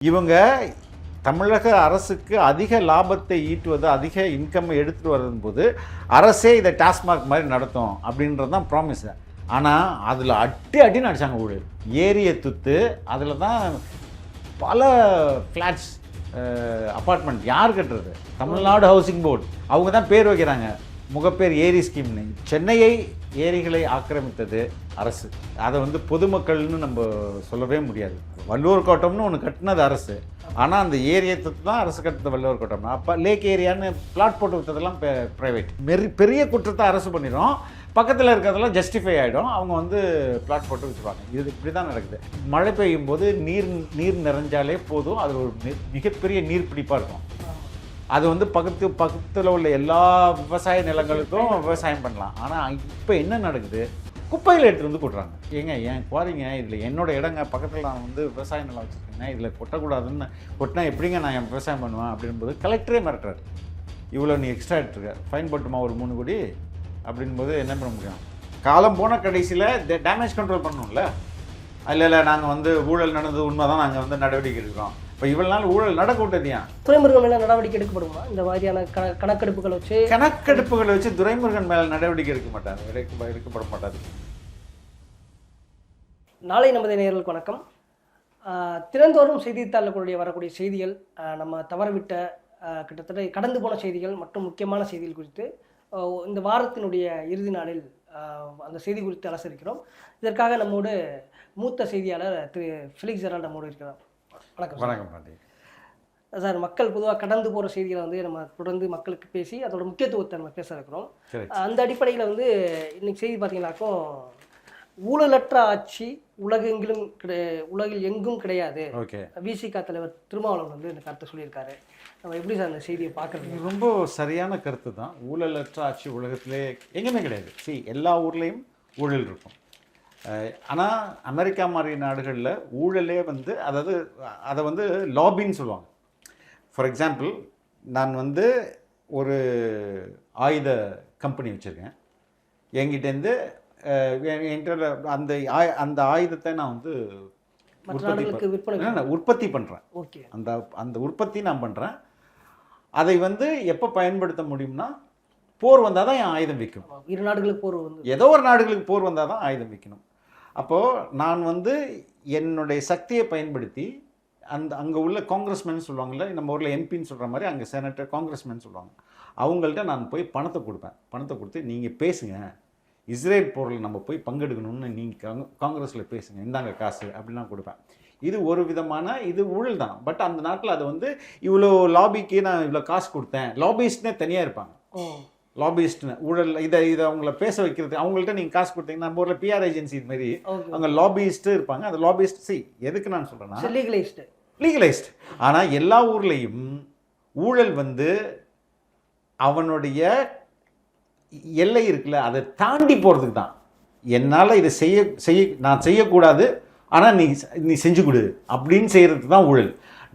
இவங்க தமிழக அரசுக்கு அதிக லாபத்தை ஈட்டுவது அதிக இன்கம் எடுத்துட்டு வரும் போது அரசே இதை டாஸ்மாக் மாதிரி நடத்தும் அப்படின்றது தான் ப்ராமிஸ் ஆனால் அதில் அட்டி அடி அடிச்சாங்க ஊழல். ஏரியை துத்து அதில் தான் பல ஃப்ளாட்ஸ் அப்பார்ட்மெண்ட் யார் கட்டுறது? தமிழ்நாடு ஹவுசிங் போர்டு அவங்க தான் பேர் வைக்கிறாங்க. முகப்பேர் ஏரி ஸ்கீம்னு சென்னையை ஏரிகளை ஆக்கிரமித்தது அரசு. அதை வந்து பொதுமக்கள்னு நம்ம சொல்லவே முடியாது. வள்ளுவர் கோட்டம்னு ஒன்று கட்டினது அரசு. ஆனால் அந்த ஏரியை தான் அரசு கட்டுறது வள்ளுவர் கோட்டம்னா அப்போ லேக் ஏரியான்னு பிளாட் போட்டு விட்டதெல்லாம் ப்ரைவேட் மெரி பெரிய குற்றத்தை அரசு பண்ணிடும் பக்கத்தில் இருக்கிறதெல்லாம் ஜஸ்டிஃபை ஆகிடும் அவங்க வந்து பிளாட் போட்டு வச்சுருவாங்க இது இப்படி தான் நடக்குது. மழை பெய்யும் போது நீர் நீர் நிறைஞ்சாலே போதும். அது ஒரு மிகப்பெரிய நீர் பிடிப்பாக இருக்கும். அது வந்து பக்கத்து பக்கத்தில் உள்ள எல்லா விவசாய நிலங்களுக்கும் விவசாயம் பண்ணலாம். ஆனால் இப்போ என்ன நடக்குது? குப்பையில் எடுத்து வந்து கொட்டுறாங்க ஏங்க ஏன் குவாரிங்க? இதில் என்னோட இடங்க பக்கத்தில் நான் வந்து விவசாய நிலம் வச்சுருக்கேன். இதில் கொட்டக்கூடாதுன்னு கொட்டினா எப்படிங்க நான் என் விவசாயம் பண்ணுவேன் அப்படின்போது கலெக்டரே மிரட்டுறாரு. இவ்வளோ நீ எக்ஸ்ட்ரா எடுத்துருக்க. ஃபைன் போட்டுமா ஒரு மூணு கோடி? அப்படின்போது என்ன பண்ண முடியும்? காலம் போன கடைசியில் டேமேஜ் கண்ட்ரோல் பண்ணணும்ல? இல்லை இல்லை நாங்கள் வந்து ஊழல் நடந்தது உண்மை தான் நாங்கள் வந்து நடவடிக்கை எடுக்கிறோம். இப்போ இவ்வளோ நாள் ஊழல் நடக்க விட்டது ஏன் துறைமுருகன் மேல நடவடிக்கை எடுக்கப்படுமா? இந்த மாதிரியான கண கணக்கெடுப்புகள் வச்சு? கணக்கெடுப்புகளை வச்சு துரைமுருகன் மேல நடவடிக்கை எடுக்க மாட்டாங்க எடுக்க எடுக்கப்பட மாட்டாது நாளை நமது நேயர்களுக்கு வணக்கம். ஆஹ் தினந்தோறும் செய்தித்தாள்களுடைய வரக்கூடிய செய்திகள் நம்ம தவறவிட்ட கிட்டத்தட்ட கடந்து போன செய்திகள் மற்றும் முக்கியமான செய்திகள் குறித்து இந்த வாரத்தினுடைய இறுதி நாளில் அந்த செய்தி குறித்து அலசரிக்கிறோம். இதற்காக நம்மோடு மூத்த செய்தியாளர் திரு ஃபிலிக்ஸ் ஜெரால் நம்மோடு இருக்கிறார். வணக்கம் சார். வணக்கம் பாண்டி. சார் மக்கள் பொதுவாக கடந்து போகிற செய்திகளை வந்து நம்ம தொடர்ந்து மக்களுக்கு பேசி அதோட முக்கியத்துவத்தை நம்ம பேச இருக்கிறோம். சரி. அந்த அடிப்படையில் வந்து இன்னைக்கு செய்தி பார்த்தீங்கன்னாக்கும் ஊழலற்ற ஆட்சி உலகெங்கிலும் கிடை உலகில் எங்கும் கிடையாது. விசிக தலைவர் திருமாவளவன் வந்து இந்த கருத்தை சொல்லியிருக்காரு. நம்ம எப்படி சார் அந்த செய்தியை பார்க்குறது? ரொம்ப சரியான கருத்து தான் ஊழலற்ற ஆட்சி உலகத்திலே எங்கேயுமே கிடையாது. see எல்லா ஊர்லேயும் ஊழல் இருக்கும். ஆனால் அமெரிக்கா மாதிரி நாடுகளில் ஊழலே வந்து அதாவது அதை வந்து லாபின்னு சொல்லுவாங்க. ஃபார் எக்ஸாம்பிள் நான் வந்து ஒரு ஆயுத கம்பெனி வச்சுருக்கேன். என்கிட்டேருந்து என்கிட்ட அந்த ஆய- அந்த ஆயுதத்தை நான் வந்து உற்பத்தி உற்பத்தி பண்ணுறேன் ஓகே. அந்த அந்த உற்பத்தி நான் பண்ணுறேன் அதை வந்து எப்போ பயன்படுத்த முடியும்னா போர் வந்தால் தான் என் ஆயுதம் விற்கும். இரு நாடுகளுக்கு போர் வந்து. ஏதோ ஒரு நாடுகளுக்கு போர் வந்தால் தான் ஆயுதம் விற்கணும். அப்போது நான் வந்து என்னுடைய சக்தியை பயன்படுத்தி அந்த அங்கே உள்ள காங்கிரஸ்மேன் சொல்லுவாங்கள்ல நம்ம ஊரில் எம்பின்னு சொல்கிற மாதிரி அங்கே செனட்டர் காங்கிரஸ்மேன் சொல்லுவாங்க. அவங்கள்ட்ட நான் போய் பணத்தை கொடுப்பேன். பணத்தை கொடுத்து நீங்கள் பேசுங்க. இஸ்ரேல் போரில் நம்ம போய் பங்கெடுக்கணும்னு நீங்கள் காங்கிரஸில் பேசுங்க. இந்தாங்க காசு அப்படிலாம் கொடுப்பேன். இது ஒரு விதமான இது ஊழல் தான். பட் அந்த நாட்டில் அது வந்து இவ்வளோ லாபிக்கு நான் இவ்வளோ காசு கொடுத்தேன். லாபிஸ்ட்னே தனியாக இருப்பாங்க. ஓ லாபிஸ்ட்னு ஊழல் இதை இதை அவங்கள பேச வைக்கிறது அவங்கள்ட்ட நீங்கள் காசு கொடுத்தீங்கன்னா நம்ம ஊரில் பிஆர் ஏஜென்சி இது மாதிரி அவங்க லாபிஸ்ட்டு இருப்பாங்க. அந்த லாபிஸ்ட் சி எதுக்கு நான் சொல்கிறேன்னா லீகலைஸ்டு லீகலைஸ்ட் ஆனால் எல்லா ஊர்லேயும் ஊழல் வந்து அவனுடைய எல்லை இருக்குல்ல அதை தாண்டி போகிறதுக்கு தான். என்னால் இதை செய்ய செய்ய நான் செய்யக்கூடாது ஆனால் நீ நீ செஞ்சு கொடு அப்படின்னு செய்கிறதுக்கு தான் ஊழல்.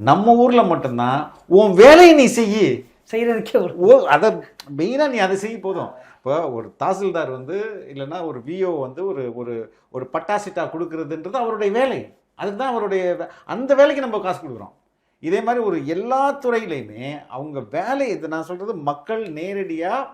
நம்ம ஊரில் மட்டும்தான் உன் வேலையை நீ செய்யி செய்கிறதுக்கே ஒரு ஓ அதை மெயினாக நீ அதை செய்ய போதும். இப்போ ஒரு தாசில்தார் வந்து இல்லைன்னா ஒரு விஓ வந்து ஒரு ஒரு ஒரு பட்டாசிட்டா கொடுக்கறதுன்றது அவருடைய வேலை. அதுக்கு தான் அவருடைய வே- அந்த வேலைக்கு நம்ம காசு கொடுக்குறோம். இதே மாதிரி ஒரு எல்லா துறையிலையுமே அவங்க வேலை இது நான் சொல்கிறது மக்கள் நேரடியாக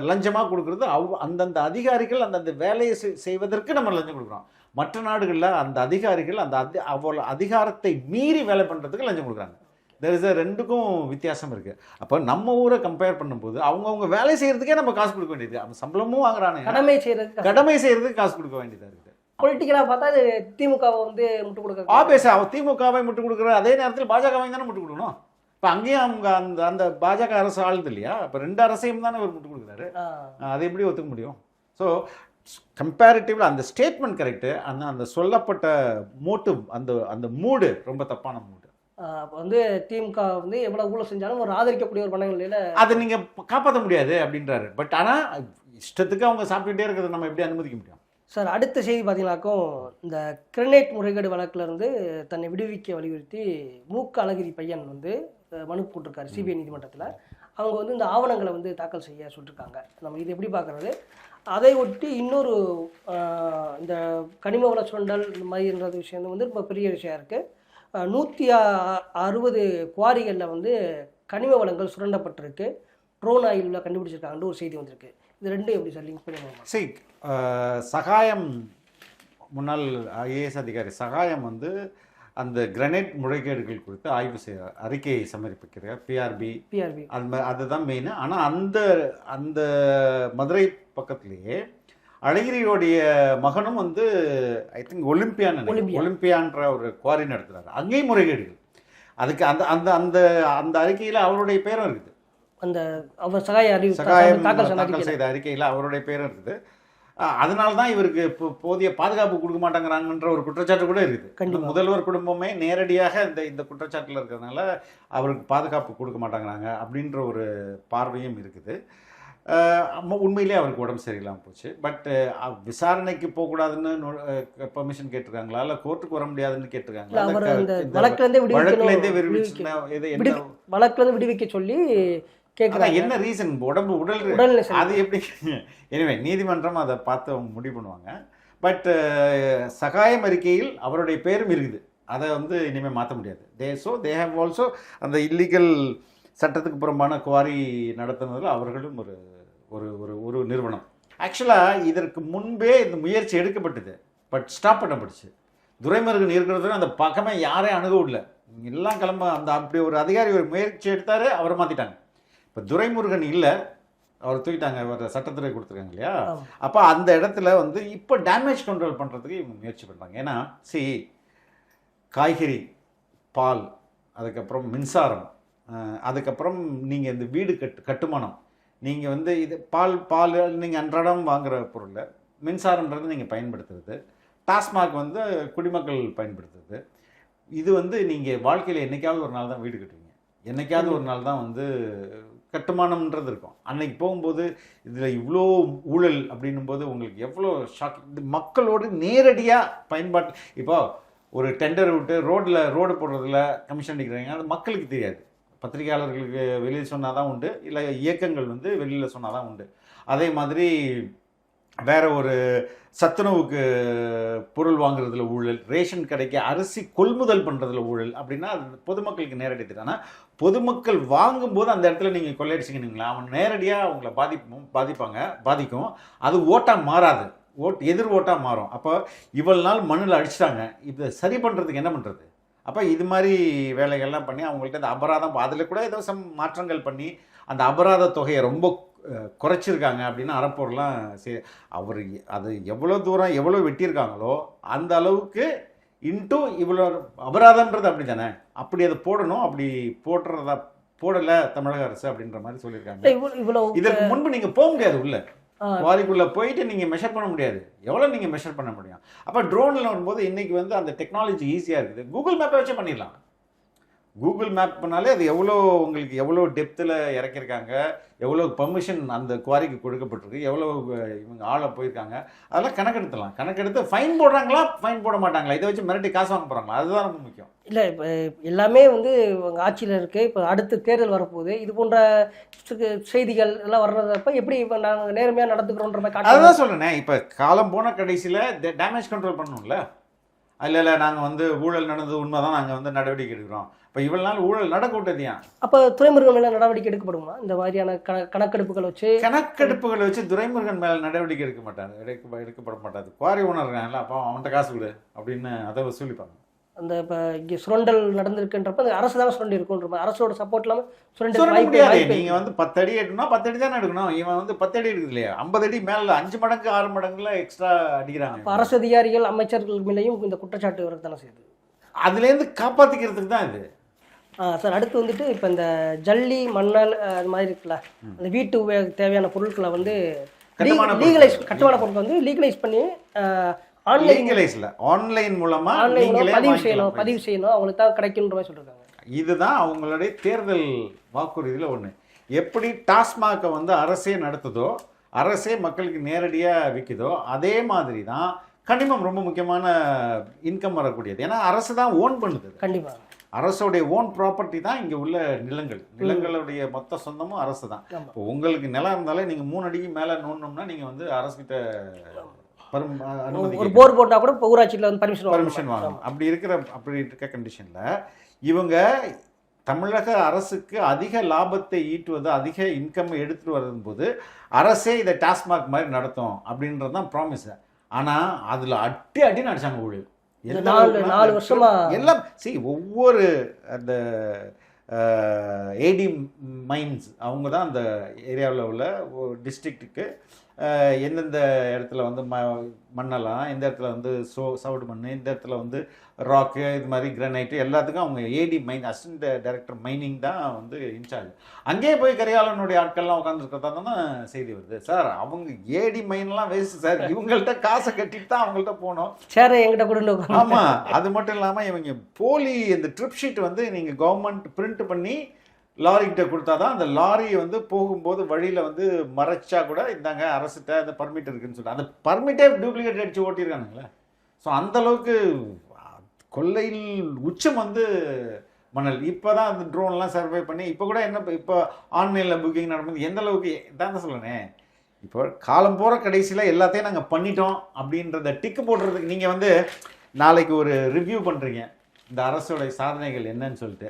லஞ்சமாக கொடுக்குறது அவ் அந்தந்த அதிகாரிகள் அந்தந்த வேலையை செய்- செய்வதற்கு நம்ம லஞ்சம் கொடுக்குறோம். மற்ற நாடுகளில் அந்த அதிகாரிகள் அந்த அதி அவ்வளோ அதிகாரத்தை மீறி வேலை பண்ணுறதுக்கு லஞ்சம் கொடுக்குறாங்க. தெர் இஸ் ரெண்டுக்கும் வித்தியாசம் இருக்குது அப்போ நம்ம ஊரை கம்பேர் பண்ணும்போது அவங்கவுங்க வேலை செய்கிறதுக்கே நம்ம காசு கொடுக்க வேண்டியது. அவன் சம்பளமும் வாங்குறானுங்க கடமை செய்கிறதுக்கு கடமை செய்கிறதுக்கு காசு கொடுக்க வேண்டியதாக இருக்குது. பொலிட்டிக்கலாக பார்த்தா அது திமுகவை வந்து முட்டு கொடுக்க ஆபேச அவன் திமுகவை முட்டு கொடுக்குற அதே நேரத்தில் பாஜகவை தானே முட்டு கொடுக்கணும். இப்போ அங்கேயும் அவங்க அந்த அந்த பாஜக அரசு ஆளுது இல்லையா? இப்போ ரெண்டு அரசையும் தானே இவர் முட்டு கொடுக்குறாரு. அதை எப்படி ஒத்துக்க முடியும்? ஸோ கம்பேரிட்டிவ்ல அந்த ஸ்டேட்மெண்ட் கரெக்டு அந்த அந்த சொல்லப்பட்ட மோட்டிவ் அந்த அந்த மூடு ரொம்ப தப்பான மூடு வந்து திமுக வந்து எவ்வளவு ஊழல் செஞ்சாலும் ஒரு ஆதரிக்கக்கூடிய ஒரு மனநிலையில அதை நீங்கள் காப்பாற்ற முடியாது அப்படின்றாரு. பட் ஆனால் இஷ்டத்துக்கு அவங்க சாப்பிட்டுட்டே இருக்கிறத நம்ம எப்படி அனுமதிக்க முடியும்? சார் அடுத்த செய்தி பார்த்தீங்கன்னாக்கும் இந்த கிரனேட் முறைகேடு வழக்குல இருந்து தன்னை விடுவிக்க வலியுறுத்தி மூக்க அழகிரி பையன் வந்து மனு போட்டிருக்காரு சிபிஐ நீதிமன்றத்தில். அவங்க வந்து இந்த ஆவணங்களை வந்து தாக்கல் செய்ய சொல்லியிருக்காங்க நம்ம இது எப்படி பார்க்குறது அதை ஒட்டி இன்னொரு இந்த கனிம வள சுரண்டல் இந்த மாதிரின்றது விஷயம் வந்து ரொம்ப பெரிய விஷயம் இருக்குது நூற்றி அறுபது குவாரிகளில் வந்து கனிம வளங்கள் சுரண்டப்பட்டிருக்கு. ட்ரோன் ஆயிலில் கண்டுபிடிச்சிருக்காங்கன்னு ஒரு செய்தி வந்திருக்கு. இது ரெண்டும் எப்படி சார் லிங்க் பண்ணுவோம் சரி சகாயம் முன்னாள் ஐஏஎஸ் அதிகாரி சகாயம் வந்து அந்த கிரனைட் முறைகேடுகள் குறித்து ஆய்வு செய்ய அறிக்கையை சமர்ப்பிக்கிறார். பிஆர்பி பிஆர்பி அது அதுதான் மெயின் ஆனால் அந்த அந்த மதுரை பக்கத்துலேயே அழகிரியோடைய மகனும் வந்து ஐ திங்க் ஒலிம்பியான் ஒலிம்பியா. ஒலிம்பியான்ற ஒரு குவாரி நடத்துறாரு. அங்கேயும் முறைகேடுகள். அதுக்கு அந்த அந்த அந்த அந்த அறிக்கையில் அவருடைய பேரும் இருக்குது. அந்த அவர் சகாய அறிவு சகாயம் தாக்கல். செய்த அறிக்கையில் அவருடைய பேரும் இருக்குது. அதனால தான் இவருக்கு போதிய பாதுகாப்பு கொடுக்க மாட்டேங்கிறாங்கன்ற ஒரு குற்றச்சாட்டு கூட இருக்குது. முதல்வர் குடும்பமே நேரடியாக இந்த இந்த குற்றச்சாட்டில் இருக்கிறதுனால அவருக்கு பாதுகாப்பு கொடுக்க மாட்டேங்கிறாங்க அப்படின்ற ஒரு பார்வையும் இருக்குது. உண்மையிலேயே அவருக்கு உடம்பு சரியில்லாமல் போச்சு. பட் விசாரணைக்கு போகக்கூடாதுன்னு பெர்மிஷன் கேட்டிருக்காங்களா? இல்லை கோர்ட்டுக்கு வர முடியாதுன்னு கேட்டிருக்காங்களா? அவர் அந்த அந்த க- இந்த வழக்குல இருந்தே வழக்குல இருந்தே விடுவிக்கணும் விடுவிச்சுன்னா இது என்ன விடு- வழக்குல இருந்து விடுவிக்க சொல்லி கேட்குறாங்க என்ன ரீசன் உடம்பு உடல் சரி அது எப்படி? எனவே நீதிமன்றம் அதை பார்த்து அவங்க முடிவு பண்ணுவாங்க. பட் சகாயம் அறிக்கையில் அவருடைய பேரும் இருக்குது. அதை வந்து இனிமேல் மாற்ற முடியாது. They so they have also அந்த இல்லீகல் சட்டத்துக்கு புறம்பான குவாரி நடத்துனதில் அவர்களும் ஒரு ஒரு ஒரு ஒரு நிறுவனம். ஆக்சுவலாக இதற்கு முன்பே இந்த முயற்சி எடுக்கப்பட்டது. பட் ஸ்டாப் பண்ணப்பட்டுச்சு துரைமுருகன் இருக்கிறது அந்த பக்கமே யாரையும் அணுக விடல எல்லாம் கிளம்ப அந்த அப்படி ஒரு அதிகாரி ஒரு முயற்சி எடுத்தாரு அவரை மாற்றிட்டாங்க இப்போ துரைமுருகன் இல்லை. அவர் தூக்கிட்டாங்க அவர் சட்டத்துறை கொடுத்துருக்காங்க இல்லையா. அப்போ அந்த இடத்துல வந்து இப்போ டேமேஜ் கண்ட்ரோல் பண்ணுறதுக்கு இவங்க முயற்சி பண்ணுறாங்க ஏன்னா சி காய்கறி பால் அதுக்கப்புறம் மின்சாரம் அதுக்கப்புறம் நீங்கள் இந்த வீடு கட்டு கட்டுமானம். நீங்கள் வந்து இது பால் பால் நீங்கள் அன்றாடம் வாங்குகிற பொருளை மின்சாரன்றது நீங்கள் பயன்படுத்துறது. டாஸ்மாக் வந்து குடிமக்கள் பயன்படுத்துறது. இது வந்து நீங்கள் வாழ்க்கையில் என்னைக்காவது ஒரு நாள் தான் வீடு கட்டுவீங்க. என்னைக்காவது ஒரு நாள் தான் வந்து கட்டுமானம்ன்றது இருக்கும். அன்னைக்கு போகும்போது இதில் இவ்வளோ ஊழல் அப்படின்னும் போது உங்களுக்கு எவ்வளோ ஷாக் இது மக்களோடு நேரடியாக பயன்பாட்டு இப்போ ஒரு டெண்டர் விட்டு ரோட்டில் ரோடு போடுறதுல கமிஷன் அடிக்கிறாங்க. அது மக்களுக்கு தெரியாது. பத்திரிகையாளர்களுக்கு வெளியில் சொன்னால் தான் உண்டு இல்லை இயக்கங்கள் வந்து வெளியில் சொன்னால் தான் உண்டு. அதே மாதிரி வேற ஒரு சத்துணவுக்கு பொருள் வாங்குறதுல ஊழல் ரேஷன் கடைக்கு அரிசி கொள்முதல் பண்ணுறதுல ஊழல் அப்படின்னா அது பொதுமக்களுக்கு நேரடி தெரியும் ஆனால் பொதுமக்கள் வாங்கும்போது அந்த இடத்துல நீங்கள் கொள்ளையடிச்சிங்கன்னுங்களா அவன் நேரடியாக அவங்கள பாதிப்பும் பாதிப்பாங்க பாதிக்கும். அது ஓட்டாக மாறாது. ஓட் எதிர் ஓட்டாக மாறும். அப்போ இவ்வளவு நாள் மண்ணில் அடிச்சிட்டாங்க. இதை சரி பண்ணுறதுக்கு என்ன பண்ணுறது அப்போ இது மாதிரி வேலைகள்லாம் பண்ணி அவங்கள்ட்ட இந்த அபராதம் அதில் கூட ஏதோ சம் மாற்றங்கள் பண்ணி அந்த அபராத தொகையை ரொம்ப குறைச்சிருக்காங்க அப்படின்னு அறப்போர்லாம் சரி அவர் அது எவ்வளோ தூரம் எவ்வளோ வெட்டியிருக்காங்களோ அந்த அளவுக்கு இன்ட்டு இவ்வளோ அபராதம்ன்றது அப்படி தானே? அப்படி அதை போடணும் அப்படி போடுறதா போடலை தமிழக அரசு அப்படின்ற மாதிரி சொல்லியிருக்காங்க. இதற்கு முன்பு நீங்கள் போக முடியாது உள்ள. ஆ, குவாரிக்குள்ளே போயிட்டு நீங்கள் மெஷர் பண்ண முடியாது. எவ்வளோ நீங்கள் மெஷர் பண்ண முடியும்? அப்போ ட்ரோனில் வரும்போது இன்னைக்கு வந்து அந்த டெக்னாலஜி ஈஸியாக இருக்குது. கூகுள் மேப்பை வச்சு பண்ணிடலாம். கூகுள் மேப் பண்ணாலே அது எவ்வளோ உங்களுக்கு எவ்வளோ டெப்த்தில் இறக்கியிருக்காங்க எவ்வளோ பர்மிஷன் அந்த குவாரிக்கு கொடுக்கப்பட்டிருக்கு எவ்வளோ இவங்க ஆளை போயிருக்காங்க அதெல்லாம் கணக்கெடுத்துலாம் கணக்கெடுத்து ஃபைன் போடுறாங்களா? ஃபைன் போட மாட்டாங்களா? இதை வச்சு மிரட்டி காசு வாங்க போகிறாங்களா அதுதான் ரொம்ப முக்கியம். இல்லை இப்போ எல்லாமே வந்து இவங்க ஆட்சியில் இருக்குது இப்போ அடுத்து தேர்தல் வரப்போகுது. இது போன்ற செய்திகள் எல்லாம் வர்றதப்ப எப்படி இப்போ நாங்கள் நேர்மையாக நடந்துக்கிறோன்ற மாதிரி அதுதான் சொல்றேனே. இப்போ காலம் போன கடைசியில் டேமேஜ் கண்ட்ரோல் பண்ணணும்ல? இல்லை இல்லை நாங்கள் வந்து ஊழல் நடந்தது உண்மை தான் நாங்கள் வந்து நடவடிக்கை எடுக்கிறோம். இப்போ இவ்வளவு நாள் ஊழல் நடக்க விட்டது ஏன்? அப்போ துறைமுருகன் மேலே நடவடிக்கை எடுக்கப்படுமா? இந்த மாதிரியான கண கணக்கெடுப்புகள் வச்சு? கணக்கெடுப்புகளை வச்சு துரைமுருகன் மேலே நடவடிக்கை எடுக்க மாட்டாரு. எடுக்க எடுக்கப்பட மாட்டாது குவாரி உணர்றாங்கல்ல அப்போ அவன்கிட்ட காசு கொடு அப்படின்னு அதை வசூலிப்பாங்க. அந்த இப்போ இங்கே சுரண்டல் நடந்திருக்குன்றப்ப அந்த அரசு தான் சுரண்டி இருக்குன்ற அரசோட சப்போர்ட் இல்லாமல் சுரண்டல் முடியாது. வாய்ப்பு நீங்க வந்து பத்து அடி எடுக்கணும்னா பத்து அடி தானே எடுக்கணும். இவன் வந்து பத்து அடி எடுக்குது இல்லையா? ஐம்பது அடி மேல அஞ்சு மடங்கு ஆறு மடங்குல எக்ஸ்ட்ரா அடிக்கிறாங்க அரசு அதிகாரிகள் அமைச்சர்கள் மேலேயும் இந்த குற்றச்சாட்டு வரது தானே செய்யுது. அதுலேருந்து காப்பாத்திக்கிறதுக்கு தான் இது. சார் அடுத்து வந்துட்டு இப்போ இந்த ஜல்லி அஹ், அது மாதிரி இருக்குல்ல அந்த வீட்டு உபயோக தேவையான பொருட்களை வந்து லீகலைஸ் கட்டுமான பொருட்கள் வந்து லீகலைஸ் பண்ணி ஆன்லைன் லீகலைஸ்ல ஆன்லைன் மூலமா நீங்களே பதிவு. செய்யணும் பதிவு செய்யணும். அவங்களுக்கு தான் கிடைக்குன்ற மாதிரி சொல்லியிருக்காங்க இதுதான் அவங்களுடைய தேர்தல் வாக்குறுதியில் ஒன்று எப்படி டாஸ்மாகை வந்து அரசே நடத்துதோ அரசே மக்களுக்கு நேரடியாக விற்குதோ அதே மாதிரி தான் கனிமம் ரொம்ப முக்கியமான இன்கம் வரக்கூடியது. ஏன்னா அரசு தான் ஓன் பண்ணுது. கண்டிப்பா. அரசோடைய ஓன் ப்ராப்பர்ட்டி தான் இங்கே உள்ள நிலங்கள். நிலங்களுடைய மொத்த சொந்தமும் அரசு தான். இப்போ உங்களுக்கு நிலம் இருந்தாலே நீங்கள் மூணு அடிக்கு மேலே நோண்டணும்னா நீங்கள் வந்து அரசுகிட்ட ஒரு போர் போட்டா கூட ஊராட்சியில் வந்து பர்மிஷன் பர்மிஷன் வாங்கணும். அப்படி இருக்கிற அப்படி இருக்க கண்டிஷனில் இவங்க தமிழக அரசுக்கு அதிக லாபத்தை ஈட்டுவது அதிக இன்கம் எடுத்துட்டு வரும் போது அரசே இதை டாஸ்மாக் மாதிரி நடத்தும் அப்படின்றது தான் ப்ராமிஸ் ஆனால் அதில் அட்டி அடி நடிச்சாங்க ஊழல். நாலு- நாலு வருஷமா- எல்லாம் சி ஒவ்வொரு அந்த ஏடி மைன்ஸ் அவங்க தான் அந்த ஏரியாவில் உள்ள டிஸ்ட்ரிக்ட்டுக்கு எந்தெந்த இடத்துல வந்து ம மண்ணெல்லாம் எந்த இடத்துல வந்து சோ சவுடு மண் இந்த இடத்துல வந்து ராக்கு இது மாதிரி கிரானைட்டு எல்லாத்துக்கும் அவங்க AD mine assistant director mining தான் வந்து இன்சார்ஜ் அங்கேயே போய் கரிகாலனுடைய ஆட்கள்லாம் உட்காந்துருக்கிறதா தானே செய்தி வருது. சார் அவங்க ஏடி மைன்லாம் வேஸ்ட் சார் இவங்கள்ட்ட காசை கட்டிட்டு தான் அவங்கள்ட்ட போகணும் சேர எங்கிட்ட கூட ஆமா அது மட்டும் இல்லாம இவங்க போலி இந்த ட்ரிப் ஷீட் வந்து நீங்க கவர்மெண்ட் பிரிண்ட் பண்ணி லாரிக்கிட்ட கொடுத்தாதான் அந்த லாரி வந்து போகும்போது வழியில் வந்து மறைச்சா கூட இந்தாங்க அரசுகிட்ட அந்த பர்மிட் இருக்குன்னு சொல்லிட்டு அந்த பர்மிட்டே டூப்ளிகேட் அடிச்சு ஓட்டியிருக்கானுங்களே. ஸோ அந்தளவுக்கு கொள்ளையில் உச்சம் வந்து மணல். இப்போ தான் அந்த ட்ரோன்லாம் சர்வே பண்ணி இப்போ கூட என்ன இப்போ ஆன்லைனில் புக்கிங் நடக்கும்போது எந்த அளவுக்கு தான் சொல்லணே இப்போ காலம் போகிற கடைசியில் எல்லாத்தையும் நாங்கள் பண்ணிட்டோம் அப்படின்றத டிக்கு போடுறதுக்கு நீங்கள் வந்து நாளைக்கு ஒரு ரிவ்யூ பண்ணுறீங்க இந்த அரசோட சாதனைகள் என்னன்னு சொல்லிட்டு.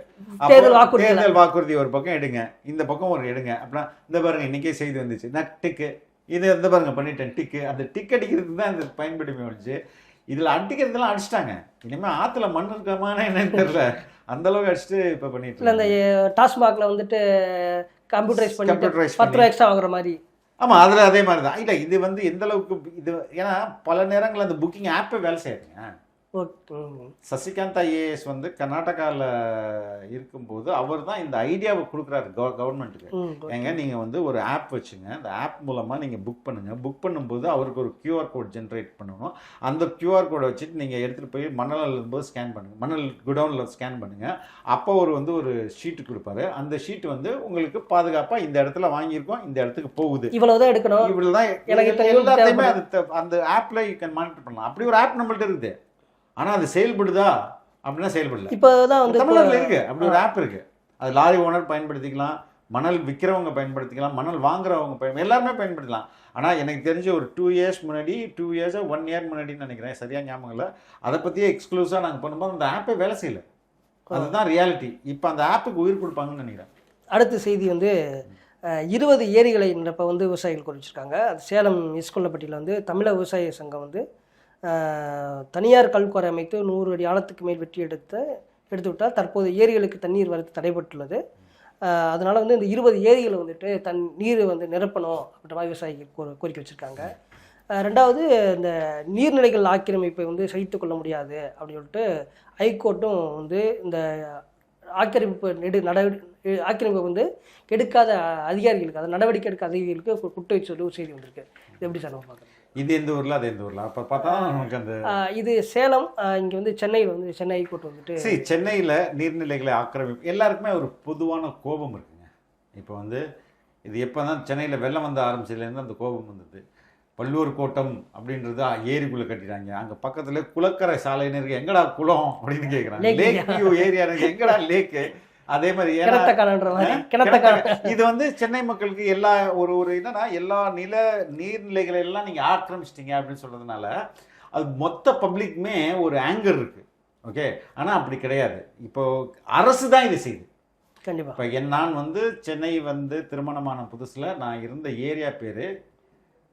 தேர்தல் வாக்குறுதி ஒரு பக்கம் எடுங்க. இந்த பக்கம் ஒரு எடுங்க. அப்படின்னா இந்த பாருங்க இன்னைக்கே செய்தி வந்துச்சு. நான் டிக்கு. இது இந்த பாருங்க பண்ணிட்டேன். டிக்கு. அந்த டிக் அடிக்கிறது தான் இந்த பயன்படுமே வந்துச்சு. இதில் அடிக்கிறதெல்லாம் அடிச்சிட்டாங்க. இனிமேல் ஆற்றுல மண் இருக்கமான என்னன்னு தெரியல. அந்த அளவுக்கு அடிச்சுட்டு இப்போ பண்ணிட்டு இல்லை இந்த. டாஸ்மாக்ல வந்துட்டு கம்ப்யூட்டரைஸ் பண்ணிட்டு Computerized பத்து ரூபா எக்ஸ்ட்ரா வாங்குற மாதிரி. ஆமாம் அதில் அதே மாதிரி தான். இல்லை இது வந்து எந்த அளவுக்கு இது ஏன்னா பல நேரங்களில் அந்த புக்கிங் ஆப்பே வேலை செய்யாதுங்க. சசிகாந்த் ஐஏஎஸ் வந்து கர்நாடகாவில் இருக்கும்போது அவர் தான் இந்த ஐடியாவை கொடுக்குறாரு கவ கவர்மெண்ட்டுக்கு. ஏங்க நீங்கள் வந்து ஒரு ஆப் வச்சுங்க. அந்த ஆப் மூலமாக நீங்கள் புக் பண்ணுங்கள் புக் பண்ணும்போது அவருக்கு ஒரு கியூஆர் கோட் ஜென்ரேட் பண்ணணும். அந்த கியூஆர் கோடை வச்சுட்டு நீங்கள் எடுத்துகிட்டு போய் மணல் அள்ளும்போது ஸ்கேன் பண்ணுங்கள் மணல் குடவுனில் ஸ்கேன் பண்ணுங்கள் அப்போ அவர் வந்து ஒரு ஷீட்டு கொடுப்பாரு. அந்த ஷீட் வந்து உங்களுக்கு பாதுகாப்பாக இந்த இடத்துல வாங்கியிருக்கோம். இந்த இடத்துக்கு போகுது. இவ்வளவுதான் எடுக்கணும். யூனிட் எல்லாத்தையுமே. அது அந்த ஆப்ல யூ கேன் மானிட்டர் பண்ணலாம். அப்படி ஒரு ஆப் நம்மள்ட்ட இருக்குது. ஆனா அது செயல்படுதா அப்படின்னா செயல்படல. இப்போதான் வந்து இப்போ- தமிழ்நாட்டில் இருக்கு. அப்படி ஒரு ஆப் இருக்கு. அது லாரி ஓனர் பயன்படுத்திக்கலாம் மணல் விற்கிறவங்க பயன்படுத்திக்கலாம் மணல் வாங்குறவங்க பயன் எல்லாருமே பயன்படுத்தலாம். ஆனால் எனக்கு தெரிஞ்ச ஒரு டூ இயர்ஸ் முன்னாடி டூ இயர்ஸா ஒன் இயர் முன்னாடின்னு நினைக்கிறேன். சரியா ஞாபகம் இல்லை. அதை பற்றியே எக்ஸ்க்ளூசிவாக நாங்கள் பண்ணும்போது அந்த ஆப்பே வேலை செய்யல. அதுதான் ரியாலிட்டி இப்போ அந்த ஆப்புக்கு உயிர் கொடுப்பாங்கன்னு நினைக்கிறேன். அடுத்த செய்தி வந்து இருபது ஏரிகளை நிரப்ப வந்து விவசாயிகள் குறிச்சிருக்காங்க அது சேலம் இஸ்கொல்லப்பட்டியில் வந்து தமிழக விவசாய சங்கம் வந்து தனியார் கல்குவாரி அமைத்து நூறு அடி ஆழத்துக்கு மேல் வெட்டி எடுத்த எடுத்து விட்டால் தற்போது ஏரிகளுக்கு தண்ணீர் வரத்து தடைபட்டுள்ளது. அதனால் வந்து இந்த இருபது ஏரிகளை வந்துட்டு தன் நீர் வந்து நிரப்பணும் அப்படின்ற மாதிரி விவசாயிகள் கோ கோரிக்கை வச்சுருக்காங்க. ரெண்டாவது இந்த நீர்நிலைகள் ஆக்கிரமிப்பை வந்து சகித்து கொள்ள முடியாது அப்படின்னு சொல்லிட்டு ஹைகோர்ட்டும் வந்து இந்த ஆக்கிரமிப்பு நெடு நடவடிக்கை ஆக்கிரமிப்பை வந்து எடுக்காத அதிகாரிகளுக்கு அதாவது நடவடிக்கை எடுக்க அதிகாரிகளுக்கு குட்டை சொல்லி ஒரு செய்தி வந்திருக்கு. இது எப்படி சார் நம்ம பார்க்குறோம்? இது எந்த ஊர்ல அது எந்த ஊர்ல? அப்போ பார்த்தா நமக்கு அந்த இது சேலம் இங்கே வந்து சென்னையில் வந்து சென்னை ஹைகோர்ட் வந்துட்டு சரி சென்னையில் நீர்நிலைகளை ஆக்கிரமிப்பு எல்லாருக்குமே ஒரு பொதுவான கோபம் இருக்குங்க. இப்போ வந்து இது எப்போ தான் சென்னையில் வெள்ளம் வந்து ஆரம்பிச்சதுலேருந்து அந்த கோபம் வந்தது. பல்லூர் கோட்டம் அப்படின்றது ஏரிக்குள்ளே கட்டிட்டாங்க. அங்கே பக்கத்துல குளக்கரை சாலைன்னு இருக்கு. எங்கடா குளம் அப்படின்னு கேட்குறாங்க லேக் வியூ ஏரியா இருக்கு. எங்கடா லேக்கு அதே மாதிரி இது வந்து சென்னை மக்களுக்கு எல்லா ஒரு ஒரு என்னன்னா எல்லா நில நீர்நிலைகளை எல்லாம் நீங்க ஆக்கிரமிச்சிட்டீங்க அப்படின்னு சொல்றதுனால அது மொத்த பப்ளிக்குமே ஒரு ஆங்கர் இருக்கு. ஓகே? ஆனா அப்படி கிடையாது. இப்போ அரசு தான் இது செய்யுது. கண்டிப்பாக இப்போ என் நான் வந்து சென்னை வந்து திருமணமான புதுசுல நான் இருந்த ஏரியா பேரு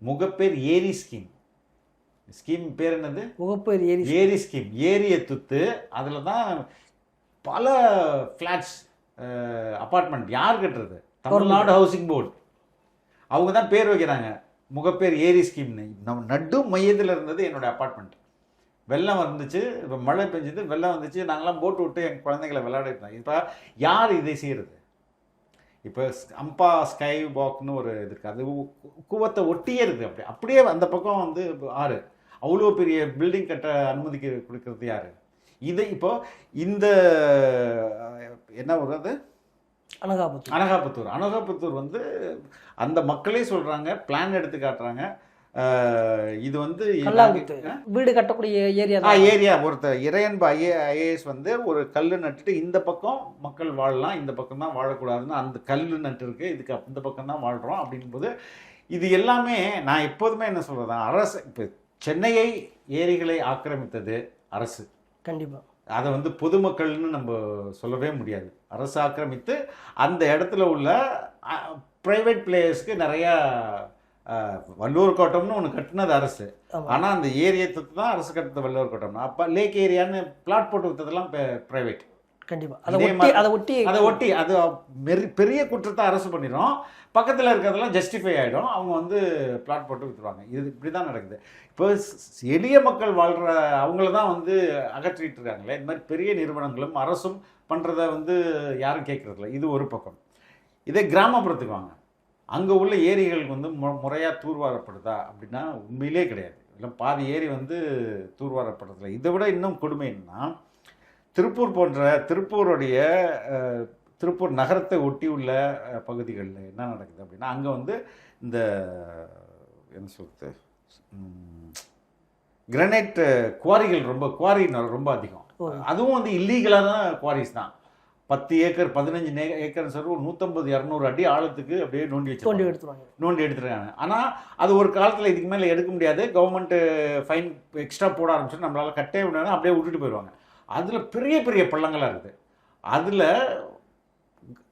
முகப்பேர் ஏரி ஸ்கீம். ஸ்கீம் பேர் என்னது? முகப்பேர் ஏரி ஏரி ஸ்கீம். ஏரியை துத்து அதில் தான் பல ஃப்ளாட்ஸ் அப்பார்ட்மெண்ட் யார் கட்டுறது? தமிழ்நாடு ஹவுசிங் போர்டு அவங்க தான் பேர் வைக்கிறாங்க. முகப்பேர் ஏரி ஸ்கீம்னு நம்ம நடு மையத்தில் இருந்தது என்னோட அப்பார்ட்மெண்ட் வெள்ளம் வந்துச்சு இப்போ மழை பெஞ்சது வெள்ளம் வந்துச்சு. நாங்களாம் போட்டு விட்டு எங்கள் குழந்தைங்களை விளையாடிருந்தோம் இப்போ யார் இதை செய்கிறது இப்போ அம்பா ஸ்கை வாக்னு ஒரு இது இருக்குது அது குவத்தை ஒட்டியே இருக்குது அப்படி. அப்படியே அந்த பக்கம் வந்து ஆறு. அவ்வளோ பெரிய பில்டிங் கட்ட அனுமதிக்கு கொடுக்கறது யாரு? இதை இப்போ இந்த என்ன வருது அனகாபுத்தூர். அனகாபுத்தூர். அனகாபுத்தூர் வந்து அந்த மக்களே சொல்றாங்க பிளான் எடுத்து காட்டுறாங்க. இது வந்து வீடு கட்டக்கூடிய ஏரியா ஏரியா. ஒருத்தர் இறையன்பு ஐஏ ஐஏஎஸ் வந்து ஒரு கல் நட்டுட்டு இந்த பக்கம் மக்கள் வாழலாம் இந்த பக்கம் தான் வாழக்கூடாதுன்னு அந்த கல் நட்டு இருக்கு இதுக்கு இந்த பக்கம் தான் வாழ்கிறோம் அப்படிங்கும்போது இது எல்லாமே நான் எப்போதுமே என்ன சொல்கிறேன் அரசு இப்போ சென்னையை ஏரிகளை ஆக்கிரமித்தது அரசு. கண்டிப்பா. அதை வந்து பொதுமக்கள்னு நம்ம சொல்லவே முடியாது. அரசு ஆக்கிரமித்து அந்த இடத்துல உள்ள ப்ரைவேட் பிளேயர்ஸ்க்கு நிறையா வள்ளுவர் கோட்டம்னு ஒன்று கட்டினது அரசு. ஆனால் அந்த ஏரியை தான் அரசு கட்டினது வள்ளுவர் கோட்டம். அப்போ லேக் ஏரியான்னு பிளாட் போட்டு வித்ததெல்லாம் ப்ரைவேட் கண்டிப்பா. அதை ஒட்டி அதை ஒட்டி அதை ஒட்டி அது பெரிய குற்றத்தை அரசு பண்ணிடும் பக்கத்தில் இருக்கிறதெல்லாம் ஜஸ்டிஃபை ஆகிடும் அவங்க வந்து பிளாட் போட்டு விற்றுருவாங்க இது இப்படி தான் நடக்குது. இப்போ எளிய மக்கள் வாழ்கிற அவங்கள தான் வந்து அகற்றிட்டு இருக்காங்களே. இந்த மாதிரி பெரிய நிறுவனங்களும் அரசும் பண்ணுறத வந்து யாரும் கேட்குறதில்ல இது ஒரு பக்கம். இதே கிராமப்புறத்துக்கு வாங்க. அங்கே உள்ள ஏரிகளுக்கு வந்து மு முறையாக தூர்வாரப்படுதா அப்படின்னா உண்மையிலே கிடையாது. இல்லை பாதி ஏரி வந்து தூர்வாரப்படுறதில்ல இதை விட இன்னும் கொடுமை என்னன்னா திருப்பூர் போன்ற திருப்பூருடைய திருப்பூர் நகரத்தை ஒட்டி உள்ள பகுதிகளில் என்ன நடக்குது அப்படின்னா அங்கே வந்து இந்த என்ன சொல்றது கிரனைட் குவாரிகள் ரொம்ப குவாரி ரொம்ப அதிகம். அதுவும் வந்து இல்லீகலான குவாரிஸ் தான். பத்து ஏக்கர் பதினஞ்சு ஏக்கர் சொல்லி ஒரு நூற்றம்பது இரநூறு அடி ஆழத்துக்கு அப்படியே நோண்டி வச்சு தோண்டி எடுத்துருவாங்க. நோண்டி எடுத்துருக்காங்க. ஆனால் அது ஒரு காலத்தில் இதுக்கு மேலே எடுக்க முடியாது. கவர்மெண்ட்டு ஃபைன் எக்ஸ்ட்ரா போட ஆரம்பிச்சு நம்மளால் கட்டே விடாது அப்படியே விட்டுட்டு போயிடுவாங்க. அதில் பெரிய பெரிய பள்ளங்களாக இருக்குது. அதில்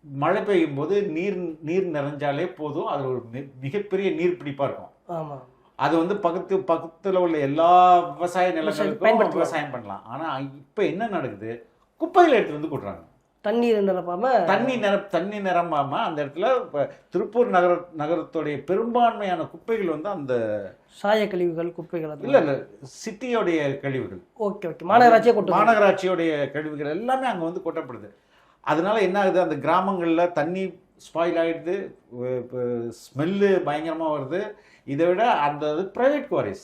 மழை பெய்யும் போது நீர் நீர் நிறைஞ்சாலே போதும். அது ஒரு மிகப்பெரிய நீர் பிடிப்பாக இருக்கும். ஆமா. அது வந்து பக்கத்து பக்கத்தில் உள்ள எல்லா விவசாய நிலங்களுக்கும். விவசாயம் பண்ணலாம். ஆனால் இப்போ என்ன நடக்குது? குப்பைகளை எடுத்துட்டு வந்து கொட்டுறாங்க. தண்ணீர் நிரப்பாம? தண்ணி நிர தண்ணி நிரம்பாம அந்த இடத்துல திருப்பூர் நகர நகரத்துடைய பெரும்பான்மையான குப்பைகள் வந்து அந்த சாய கழிவுகள் குப்பைகள் இல்ல இல்ல. சிட்டியோடைய கழிவுகள். Okay okay. மாநகராட்சியே கொண்டு மாநகராட்சியோடைய கழிவுகள் எல்லாமே அங்க வந்து கொட்டப்படுது. அதனால என்ன ஆகுது? அந்த கிராமங்கள்ல தண்ணி ஸ்பாயில் ஆயிடுது. ஸ்மெல்லு பயங்கரமா வருது. இதை விட அந்த பிரைவேட் குவாரிஸ்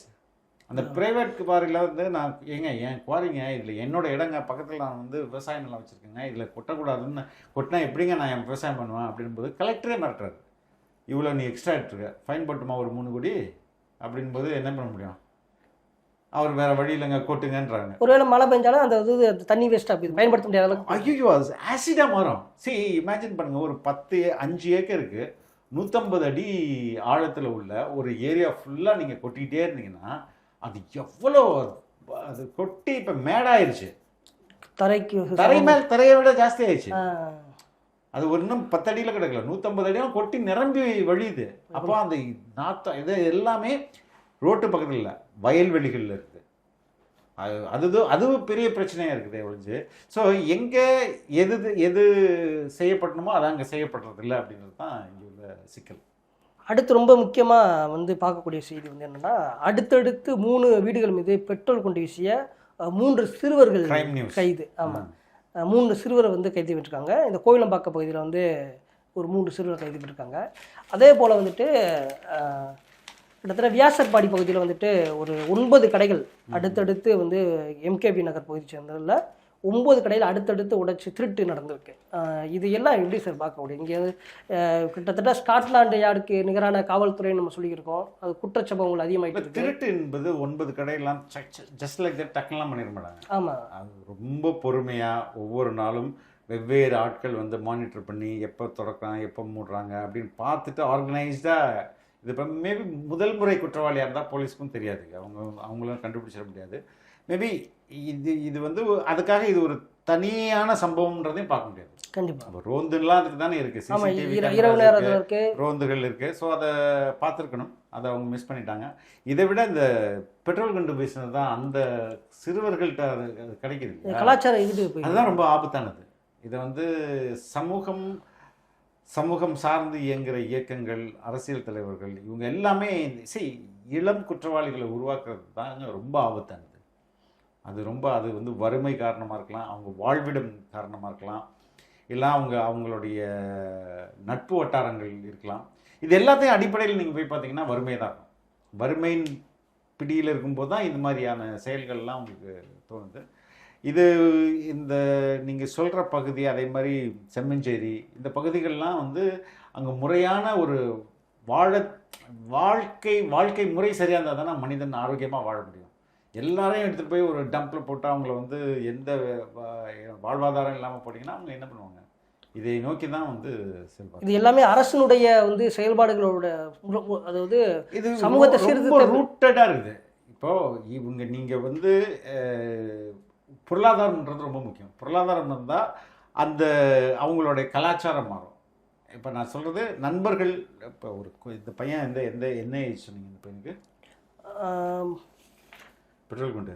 அந்த பிரைவேட் குவாரியில் வந்து நான் ஏங்க என் குவாரிங்க இதில் என்னோட இடங்க பக்கத்தில் நான் வந்து விவசாய நிலம் வச்சுருக்கேங்க. இதில் கொட்டக்கூடாதுன்னு கொட்டினா எப்படிங்க நான் என் விவசாயம் பண்ணுவேன் அப்படின்போது கலெக்டரே மிரட்டுறாரு. இவ்வளோ நீ எக்ஸ்ட்ரா எடுத்துருக்க ஃபைன் போட்டுமா ஒரு மூணு கோடி? அப்படின்போது என்ன பண்ண முடியும்? அவர் வேற வழி இல்லைங்க கொட்டுங்கன்றாங்க. ஒருவேளை மழை பெஞ்சாலும் அந்த இது தண்ணி வேஸ்ட் ஆகுது பயன்படுத்த முடியாத அளவுக்கு ஐயோ அது ஆசிடாக மாறும். சரி இமேஜின் பண்ணுங்க ஒரு பத்து அஞ்சு ஏக்கருக்கு நூற்றம்பது அடி ஆழத்தில் உள்ள ஒரு ஏரியா ஃபுல்லாக நீங்கள் கொட்டிக்கிட்டே இருந்தீங்கன்னா அது எவ்வளோ அது கொட்டி இப்போ மேடாயிருச்சு. தரைக்கு தரை மேல் தரையை விட ஜாஸ்தி ஆயிடுச்சு அது ஒரு இன்னும் பத்து அடியில் கிடக்கல. நூற்றம்பது அடியும் கொட்டி நிரம்பி வழியுது. அப்போ அந்த நாத்தம் இது எல்லாமே ரோட்டு பக்கத்தில் இல்லை வயல்வெளிகளில் இருக்குது அது அது அதுவும் பெரிய பிரச்சனையாக இருக்குது ஒழிஞ்சு. ஸோ எங்கே எது எது செய்யப்படணுமோ அது அங்கே செய்யப்படுறது இல்லை அப்படின்றது தான் இங்கே உள்ள சிக்கல். அடுத்து ரொம்ப முக்கியமாக வந்து பார்க்கக்கூடிய செய்தி வந்து என்னன்னா அடுத்தடுத்து மூணு வீடுகள் மீது பெட்ரோல் கொண்டு வீசிய மூன்று சிறுவர்கள். கைது. ஆமாம் மூணு சிறுவரை வந்து கைது விட்டுருக்காங்க இந்த கோயிலம்பாக்கம் பகுதியில் வந்து ஒரு மூன்று சிறுவர் கைது விட்டுருக்காங்க அதே போல் வந்துட்டு கிட்டத்தட்ட வியாசர்பாடி பகுதியில் வந்துட்டு ஒரு ஒன்பது கடைகள் அடுத்தடுத்து வந்து எம்கேபி நகர் பகுதி சேர்ந்ததில் ஒன்பது கடையில் அடுத்தடுத்து உடைச்சு திருட்டு நடந்திருக்கு இது எல்லாம் எப்படி சார் பார்க்க முடியும்? இங்கே கிட்டத்தட்ட ஸ்காட்லாந்து யார்டுக்கு நிகரான காவல்துறைன்னு நம்ம சொல்லியிருக்கோம். அது குற்றச்சம்பவங்கள் அதிகமாகிட்டு திருட்டு என்பது ஒன்பது கடையெல்லாம் ஜஸ்ட் லைக் தட் டக்குலாம் பண்ணிட மாட்டாங்க. ஆமாம் அது ரொம்ப பொறுமையாக ஒவ்வொரு நாளும் வெவ்வேறு ஆட்கள் வந்து மானிட்டர் பண்ணி எப்போ திறக்கிறாங்க எப்போ மூடுறாங்க அப்படின்னு பார்த்துட்டு ஆர்கனைஸ்டாக இது இப்போ மேபி முதல் முறை குற்றவாளியாக இருந்தால் போலீஸ்க்கும் தெரியாது. அவங்க அவங்களும் கண்டுபிடிச்சிட முடியாது. மேபி இது இது வந்து அதுக்காக இது ஒரு தனியான சம்பவம்ன்றதையும் பார்க்க முடியாது. கண்டிப்பாக ரோந்துலாம் அதுக்கு தானே இருக்குது சிசிடிவி ரோந்துகள் இருக்குது ஸோ அதை பார்த்துருக்கணும். அதை அவங்க மிஸ் பண்ணிட்டாங்க. இதை விட இந்த பெட்ரோல் குண்டு பேசினது தான் அந்த சிறுவர்கள்ட்ட அது கிடைக்குது இந்த இல்லையா? கலாச்சார இது அதுதான் ரொம்ப ஆபத்தானது. இதை வந்து சமூகம் சமூகம் சார்ந்து இயங்குகிற இயக்கங்கள் அரசியல் தலைவர்கள் இவங்க எல்லாமே சரி இளம் குற்றவாளிகளை உருவாக்குறது தாங்க ரொம்ப ஆபத்தானது. அது ரொம்ப அது வந்து வறுமை காரணமாக இருக்கலாம் அவங்க வாழ்விடம் காரணமாக இருக்கலாம் இல்லை அவங்க அவங்களுடைய நட்பு வட்டாரங்கள் இருக்கலாம். இது எல்லாத்தையும் அடிப்படையில் நீங்கள் போய் பார்த்தீங்கன்னா வறுமை தான் இருக்கும். வறுமையின் பிடியில் இருக்கும்போது தான் இந்த மாதிரியான செயல்கள்லாம் உங்களுக்கு தோணுது. இது இந்த நீங்கள் சொல்கிற பகுதி அதே மாதிரி செம்மஞ்சேரி இந்த பகுதிகள்லாம் வந்து அங்கே முறையான ஒரு வாழ வாழ்க்கை வாழ்க்கை முறை சரியாக இருந்தால் தானே மனிதன் ஆரோக்கியமாக வாழ முடியும். எல்லாரையும் எடுத்துகிட்டு போய் ஒரு டம்பில் போட்டு அவங்கள வந்து எந்த வாழ்வாதாரம் இல்லாமல் போட்டிங்கன்னா அவங்க என்ன பண்ணுவாங்க? இதை நோக்கி தான் வந்து செல்வாங்க. இது எல்லாமே அரசனுடைய வந்து செயல்பாடுகளோட அதாவது இது சமூகத்தை சீர்திருத்த- ரூட்டடாக இருக்குது. இப்போ இவங்க நீங்கள் வந்து பொருளாதாரம்ன்றது ரொம்ப முக்கியம். பொருளாதாரம் இருந்தால் அந்த அவங்களுடைய கலாச்சாரம் மாறும். இப்போ நான் சொல்கிறது நண்பர்கள் இப்போ ஒரு இந்த பையன் எந்த எந்த என்ன ஏஜ் சொன்னீங்க? இந்த பையனுக்கு? பெட்ரோல் குண்டு.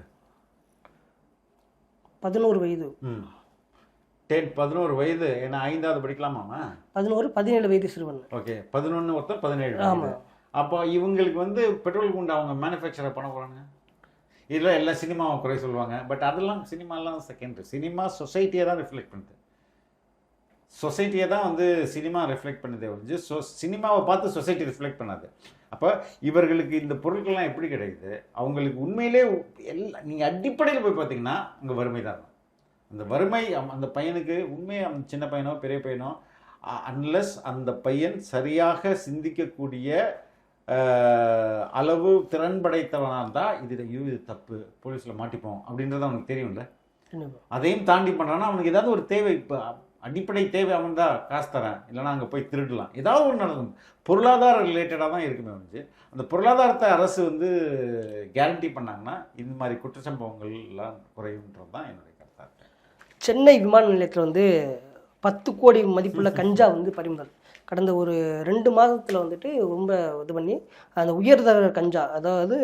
பதினோரு வயது. ம். டென் பதினோரு வயது. ஏன்னா ஐந்தாவது படிக்கலாமாம்மா? பதினோரு பதினேழு வயது சிறுவன். ஓகே பதினொன்று ஒருத்தர் பதினேழு ஆமா. வயது. அப்போ இவங்களுக்கு வந்து பெட்ரோல் குண்டு அவங்க மேனுஃபேக்சர் பண்ண போகிறாங்க இதில் எல்லாம் சினிமாவை குறை சொல்லுவாங்க. பட் அதெல்லாம் சினிமாலாம் செகண்டரி சினிமா சொசைட்டியை தான் ரிஃப்ளெக்ட் பண்ணுது. சொசைட்டியை தான் வந்து சினிமா ரிஃப்ளெக்ட் பண்ணுதே ஒழிஞ்சு சொ சினிமாவை பார்த்து சொசைட்டி ரிஃப்ளெக்ட் பண்ணாது. அப்போ இவர்களுக்கு இந்த பொருட்கள்லாம் எப்படி கிடைக்குது? அவங்களுக்கு உண்மையிலே எல்லா நீங்கள் அடிப்படையில் போய் பார்த்தீங்கன்னா அங்கே வறுமை தான். அந்த வறுமை அந்த பையனுக்கு உண்மையை அந்த சின்ன பையனோ பெரிய பையனோ அன்லஸ் அந்த பையன் சரியாக சிந்திக்கக்கூடிய அளவு திறன் படைத்தவனாக இருந்தால் இது ஐயோ இது தப்பு போலீஸில் மாட்டிப்போம் அப்படின்றது அவனுக்கு தெரியும்ல. அதையும் தாண்டி பண்ணுறான்னா அவனுக்கு ஏதாவது ஒரு தேவை இப்போ அடிப்படை தேவை அவன் தான் காசு தரேன். இல்லைன்னா அங்கே போய் திருடலாம். ஏதாவது ஒன்று நடக்கும். பொருளாதார ரிலேட்டடாக தான் இருக்குமே வந்து அந்த பொருளாதாரத்தை அரசு வந்து கேரண்டி பண்ணாங்கன்னா இந்த மாதிரி குற்ற குறையுன்றது தான் என்னுடைய கருத்தாக சென்னை விமான நிலையத்தில் வந்து பத்து கோடி மதிப்புள்ள கஞ்சா வந்து பறிமுதல். கடந்த ஒரு ரெண்டு மாதத்தில் வந்துட்டு ரொம்ப இது பண்ணி அந்த உயர்தர கஞ்சா அதாவது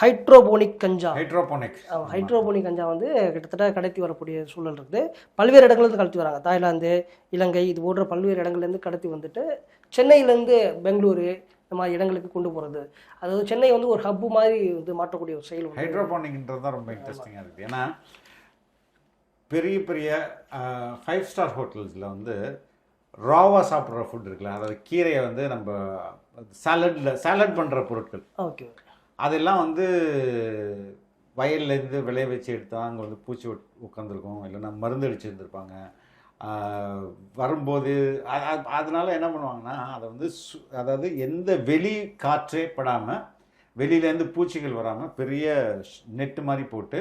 ஹைட்ரோபோனிக் கஞ்சா. ஹைட்ரோபோனிக் ஹைட்ரோபோனிக் கஞ்சா வந்து கிட்டத்தட்ட கடத்தி வரக்கூடிய சூழல் இருக்குது. பல்வேறு இடங்கள்லேருந்து கடத்தி வராங்க. தாய்லாந்து இலங்கை இது போன்ற பல்வேறு இடங்கள்லேருந்து கடத்தி வந்துட்டு சென்னையிலேருந்து பெங்களூரு இந்த மாதிரி இடங்களுக்கு கொண்டு போகிறது அதாவது சென்னை வந்து ஒரு ஹப்பு மாதிரி வந்து மாற்றக்கூடிய ஒரு செயல் ஹைட்ரோபோனிக்ன்றது தான் ரொம்ப இன்ட்ரெஸ்டிங்காக இருக்குது. ஏன்னா பெரிய பெரிய ஃபைவ் ஸ்டார் ஹோட்டல்ஸில் வந்து ராவாக சாப்பிட்ற ஃபுட் இருக்குல்ல அதாவது கீரையை வந்து நம்ம சாலட்டில் சாலட் பண்ணுற பொருட்கள். ஓகே அதெல்லாம் வந்து வயல்லேருந்து விளைய வச்சு எடுத்தால் அங்கே வந்து பூச்சி உட்காந்துருக்கும் இல்லைன்னா மருந்து அடிச்சிருந்துருப்பாங்க. வரும்போது அதனால் அதனால என்ன பண்ணுவாங்கன்னா அதை வந்து சு- அதாவது எந்த வெளி காற்றே படாமல் வெளியிலேருந்து பூச்சிகள் வராமல் பெரிய நெட்டு மாதிரி போட்டு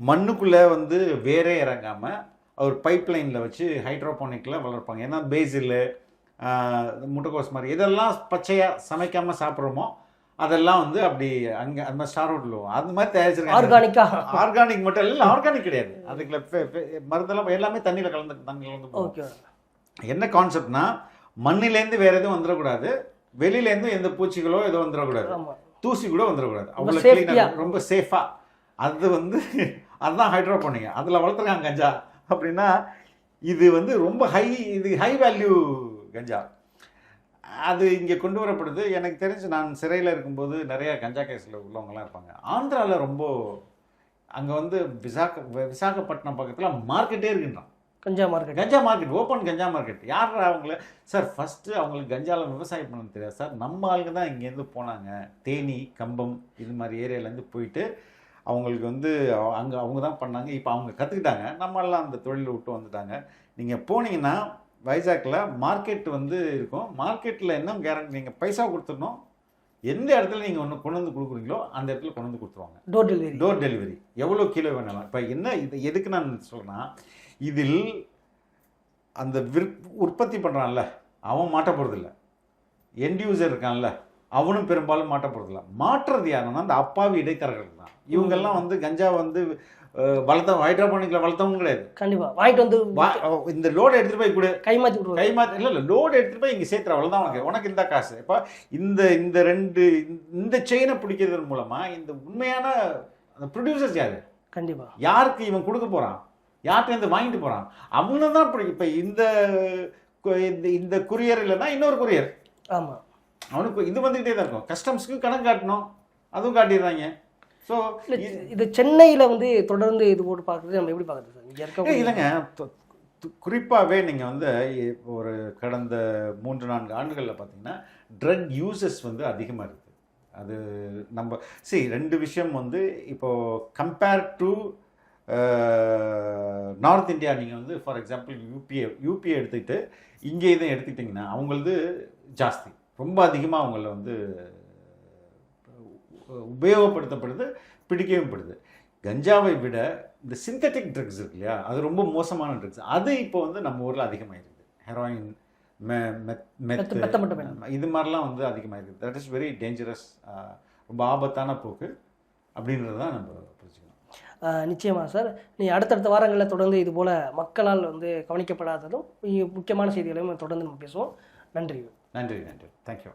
மண்ணுக்குள்ளே வந்து வேரே இறங்காமல் ஒரு பைப் லைனில் வச்சு ஹைட்ரோபோனிக்கில் வளர்ப்பாங்க. ஏன்னா பேசில் முட்டைக்கோஸ் மாதிரி. இதெல்லாம் பச்சையாக சமைக்காமல் சாப்பிட்றோமோ அதெல்லாம் வந்து அப்படி அங்கே அந்த மாதிரி ஸ்டார் ஹோட்டல் அந்த மாதிரி தயாரிச்சிருக்காங்க. ஆர்கானிக்காக ஆர்கானிக் மட்டும் இல்லை ஆர்கானிக் கிடையாது. அதுக்குள்ள மருந்தெல்லாம் எல்லாமே தண்ணியில் கலந்து தண்ணி கலந்து. ஓகே என்ன கான்செப்ட்னா மண்ணிலேருந்து வேற எதுவும் வந்துடக்கூடாது. வெளியிலேருந்து எந்த பூச்சிகளோ எதுவும் வந்துடக்கூடாது. தூசி கூட வந்துடக்கூடாது. அவ்வளோ. க்ளீனாக ரொம்ப சேஃபாக அது வந்து அதுதான் ஹைட்ரோபோனிக் அதில் வளர்த்துருக்காங்க கஞ்சா. அப்படின்னா இது வந்து ரொம்ப ஹை இது ஹை வேல்யூ கஞ்சா. அது இங்கே கொண்டு வரப்படுது. எனக்கு தெரிஞ்சு நான் சிறையில் இருக்கும்போது நிறைய கஞ்சா கேஸில் உள்ளவங்கலாம் இருப்பாங்க. ஆந்திராவில் ரொம்ப அங்கே வந்து விசாக விசாகப்பட்டினம் பக்கத்தில் மார்க்கெட்டே இருக்குன்றான். கஞ்சா மார்க்கெட். கஞ்சா மார்க்கெட் ஓப்பன் கஞ்சா மார்க்கெட். யார் அவங்கள? சார் ஃபஸ்ட்டு அவங்களுக்கு கஞ்சால விவசாயம் பண்ண தெரியாது சார். நம்ம ஆளுங்க தான் இங்கேருந்து போனாங்க. தேனி கம்பம் இது மாதிரி ஏரியாலேருந்து போயிட்டு அவங்களுக்கு வந்து அங்கே அவங்க தான் பண்ணாங்க. இப்போ அவங்க கற்றுக்கிட்டாங்க நம்மளாம் அந்த தொழிலை விட்டு வந்துட்டாங்க. நீங்கள் போனீங்கன்னா வைசாக்கில் மார்க்கெட் வந்து இருக்கும். மார்க்கெட்டில் என்ன கேரண்டி நீங்கள் பைசா கொடுத்துடணும். எந்த இடத்துல நீங்கள் ஒன்று கொண்டு வந்து கொடுக்குறீங்களோ அந்த இடத்துல கொண்டு வந்து கொடுத்துருவாங்க. டோர் டெலிவரி டோர் டெலிவரி எவ்வளோ கிலோ வேணாலும் இப்போ என்ன இது எதுக்கு நான் சொல்றேன்னா இதில் அந்த விற் உற்பத்தி பண்ணுறான்ல அவன் மாட்ட போகிறதில்ல எண்ட் யூசர் இருக்கான்ல அவனும் பெரும்பாலும் மாட்ட போகிறதில்ல மாற்றுறது யாருன்னா அந்த அப்பாவி இடைத்தரகர்கள் தான். இவங்கெல்லாம் வந்து கஞ்சா வந்து அஹ், வளர்த்த ஹைட்ரோபானிக்கில் வளர்த்தவங்க கிடையாது கண்டிப்பா. வாங்கிட்டு வந்து இந்த லோடை எடுத்துகிட்டு போய் கொடு. கை மாற்றி விடுவாங்க கை மாற்றி இல்லை இல்லை லோடு எடுத்துகிட்டு போய் இங்கே சேர்த்துற அவ்வளோதான் உனக்கு. உனக்கு இந்த காசு. இப்போ இந்த இந்த ரெண்டு இந்த செயினை பிடிக்கிறதன் மூலமாக இந்த உண்மையான அந்த ப்ரொடியூசர்ஸ் யார்? கண்டிப்பா. யாருக்கு இவன் கொடுக்க போகிறான் யார்கிட்ட வாங்கிட்டு போகிறான் அவங்க தான் இப்படி இப்போ இந்த இந்த குரியர் இல்லைன்னா இன்னொரு குரியர் ஆமா. அவனுக்கு இது வந்துக்கிட்டே தான் இருக்கும். கஸ்டம்ஸ்க்கு கணக்கு காட்டணும். அதுவும் காட்டிடுறாங்க. ஸோ இது சென்னையில வந்து தொடர்ந்து இது போட்டு பார்க்குறது நம்ம எப்படி பார்க்குறது சார்? இருக்க இல்லைங்க. குறிப்பாகவே நீங்கள் வந்து ஒரு கடந்த மூன்று நான்கு ஆண்டுகளில் பார்த்தீங்கன்னா ட்ரக் யூசஸ் வந்து அதிகமாக இருக்குது அது நம்ம see ரெண்டு விஷயம் வந்து இப்போது கம்பேர் டு நார்த் இந்தியா நீங்கள் வந்து ஃபார் எக்ஸாம்பிள் யூபிஏ யூபிஏ எடுத்துக்கிட்டு இங்கே இதை எடுத்துக்கிட்டிங்கன்னா அவங்களது ஜாஸ்தி. ரொம்ப அதிகமாக அவங்கள வந்து உபயோகப்படுத்தப்படுது பிடிக்கவும் படுது. கஞ்சாவை விட இந்த சிந்தட்டிக் ட்ரக்ஸ் இருக்கு இல்லையா அது ரொம்ப மோசமான ட்ரக்ஸ் அது இப்போ வந்து நம்ம ஊரில் அதிகமாகிருக்குது ஹெராயின் இது மாதிரிலாம் வந்து அதிகமாக தட் இஸ் வெரி டேஞ்சரஸ் ரொம்ப ஆபத்தான போக்கு அப்படின்றது தான் நம்ம புரிஞ்சுக்கணும். நிச்சயமாக சார். நீ அடுத்தடுத்த வாரங்களில் தொடர்ந்து இது போல் மக்களால் வந்து கவனிக்கப்படாததும் முக்கியமான செய்திகளையும் தொடர்ந்து நம்ம பேசுவோம். நன்றி. நன்றி நன்றி. தேங்க்யூ